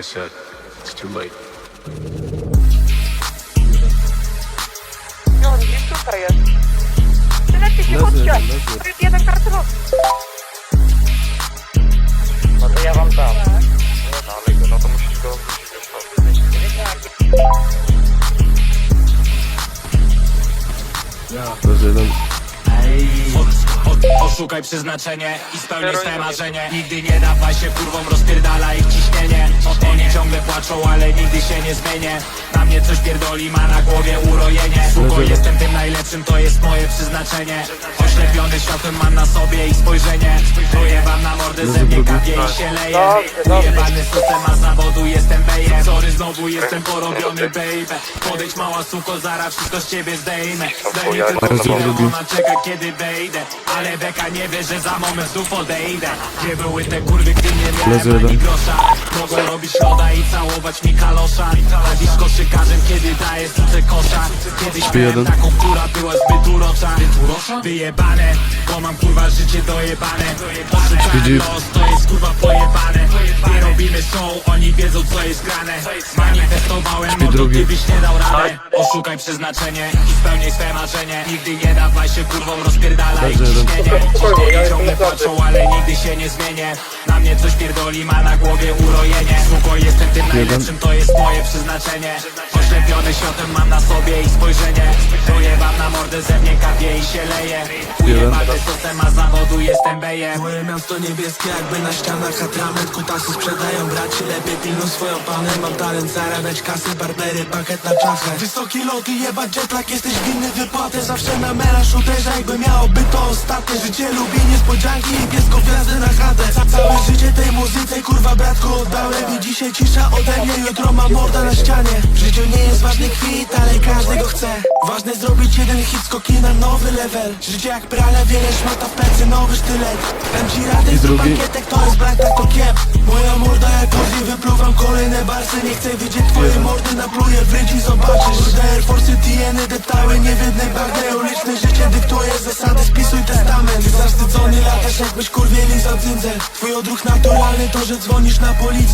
I said, it's too late. No, on gdzieś tutaj jest. Przylećcie się, chodźcie! To jest jeden karton. No to ja wam dam. No ale no to musisz go wrócić już jeden. Oszukaj przeznaczenie i spełnij swe marzenie. Nigdy nie dawaj się kurwom, rozpierdala ich ciśnienie Oni ciągle płaczą, ale nigdy się nie zmienię. Na mnie coś pierdoli, ma na głowie urojenie. Suko, jestem tym najlepszym, to jest moje przeznaczenie. Oślepiony światłem mam na sobie ich spojrzenie. Dojebam na mordę, ze mnie kapie i się leje. Ujebany system, a z zawodu jestem bejem Sorry, znowu jestem porobiony, baby. Podejdź mała suko, zaraz wszystko z ciebie zdejmę. Daj mi tylko chwilę, ona czeka kiedy wejdę. Ale beka nie wie, że za moment znów odejdę Gdzie były te kurwy, gdy nie miałem ani grosza? Mogą robić loda i całować mi kalosza? Chodzisz koszykarzem, kiedy daję suce kosza. Kiedyś miałem taką, która była zbyt urocza. Wyjebane, bo mam kurwa życie dojebane. Oszukałem Widzi- los, to jest kurwa pojebane. Nie robimy show, oni wiedzą co jest grane. Manifestowałem, no to drugi. ty byś nie dał radę. Oszukaj przeznaczenie i spełnij swe marzenie. Nigdy nie dawaj się kurwom, rozpierdalaj. Leży jeden. ciśnienie Oni ciągle patrzą, ale nigdy się nie zmienię. Na mnie coś pierdoli, ma na głowie urojenie. Słucho, jestem tym najlepszym, to jest moje przeznaczenie. Oślepiony światem mam na sobie ich spojrzenie. Dojebam na mordę, ze mnie kapie i się leje. Ujebany sosem, a z zawodu jestem bejem. Moje miasto niebieskie jakby na ścianach Atrament, kutasy sprzedają braci Lepiej pilnuj swoją panę. Mam talent zarabiać kasy, barbery, pakiet na czachę. Wysoki loty, jebać jetlag Jesteś winny wypłatę Zawsze na melanż uderza Jakby miało być to ostatnie Życie. Lubi niespodzianki i piesko gwiazdy na chatę Ca Całe życie tej muzyce Kurwa bratku oddałem I dzisiaj cisza ode mnie Jutro mam morda na ścianie. W życiu nie jest ważny kwit Ale każdy go chce. Ważne zrobić jeden hit skoki na nowy level. Życie jak prale, wiele szmata w plecy Nowy sztylet. Dam ci radę, zrób drugi. pankietek To jest brak, tak to kiep. Moja morda jak Ozzy Wypluwam kolejne barsy. Nie chcę widzieć twoje mordy Napluję w ryć i zobaczysz. Kurde Air Force TN deptały Nie w jednej bagnie Uliczne życie dyktuje zasady Spisuj testament. Zawstydzony jakbyś kurwie lizał cyndzel Twój odruch naturalny to, że dzwonisz na policję